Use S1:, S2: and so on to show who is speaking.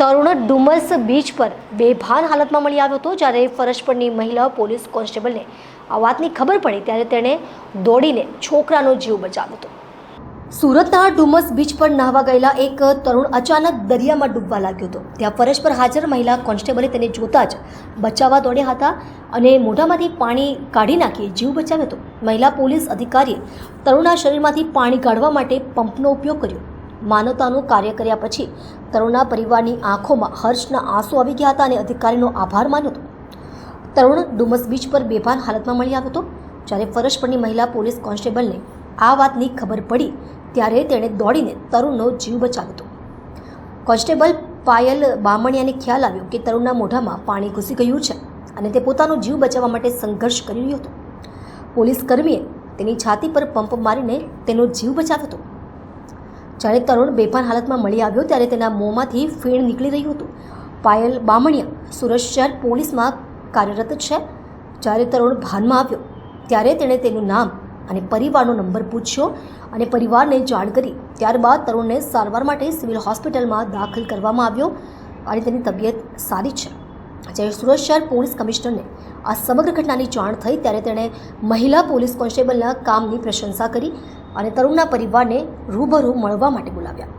S1: તરુણ Dumas beach પર બેભાન હાલતમાં મળી આવ્યો હતો જ્યારે ફરજ પરની મહિલા પોલીસ કોન્સ્ટેબલને આ વાતની ખબર પડી ત્યારે તેણે દોડીને છોકરાનો જીવ બચાવ્યો હતો. સુરતના ડુમસ બીચ પર નાહવા ગયેલા એક તરુણ અચાનક દરિયામાં ડૂબવા લાગ્યો હતો. ત્યાં ફરજ પર હાજર મહિલા કોન્સ્ટેબલે તેને જોતા જ બચાવવા દોડ્યા હતા અને મોઢામાંથી પાણી કાઢી નાખી જીવ બચાવ્યો હતો. મહિલા પોલીસ અધિકારીએ તરુણના શરીરમાંથી પાણી કાઢવા માટે પંપનો ઉપયોગ કર્યો. માનવતાનું કાર્ય કર્યા પછી તરુણના પરિવારની આંખોમાં હર્ષના આંસુ આવી ગયા હતા અને અધિકારીનો આભાર માન્યો હતો. તરુણ ડુમસ બીચ પર બેભાન હાલતમાં મળી આવ્યો હતો. જ્યારે ફરજ પરની મહિલા પોલીસ કોન્સ્ટેબલને આ વાતની ખબર પડી, ત્યારે તેણે દોડીને તરુણનો જીવ બચાવ્યો હતો. કોન્સ્ટેબલ પાયલ બામણિયાને ખ્યાલ આવ્યો કે તરુણના મોઢામાં પાણી ઘૂસી ગયું છે અને તે પોતાનો જીવ બચાવવા માટે સંઘર્ષ કરી રહ્યો હતો. પોલીસ કર્મીએ તેની છાતી પર પંપ મારીને તેનો જીવ બચાવ્યો હતો. જ્યારે તરુણ બેભાન હાલતમાં મળી આવ્યો ત્યારે તેના મોંમાંથી ફીણ નીકળી રહ્યું હતું. પાયલ બામણિયા સુરત શહેર પોલીસમાં કાર્યરત છે. જ્યારે તરુણ ભાનમાં આવ્યો, ત્યારે તેણે તેનું નામ અને પરિવારનો નંબર પૂછ્યો અને પરિવારને જાણ કરી. ત્યારબાદ તરુણને સારવાર માટે સિવિલ હોસ્પિટલમાં દાખલ કરવામાં આવ્યો અને તેની તબિયત સારી છે. જ્યારે સુરત શહેર પોલીસ કમિશનરને આ સમગ્ર ઘટનાની જાણ થઈ, ત્યારે તેણે મહિલા પોલીસ કોન્સ્ટેબલના કામની પ્રશંસા કરી. અને તરુણના પરિવારને રૂબરૂ મળવા માટે બોલાવ્યા.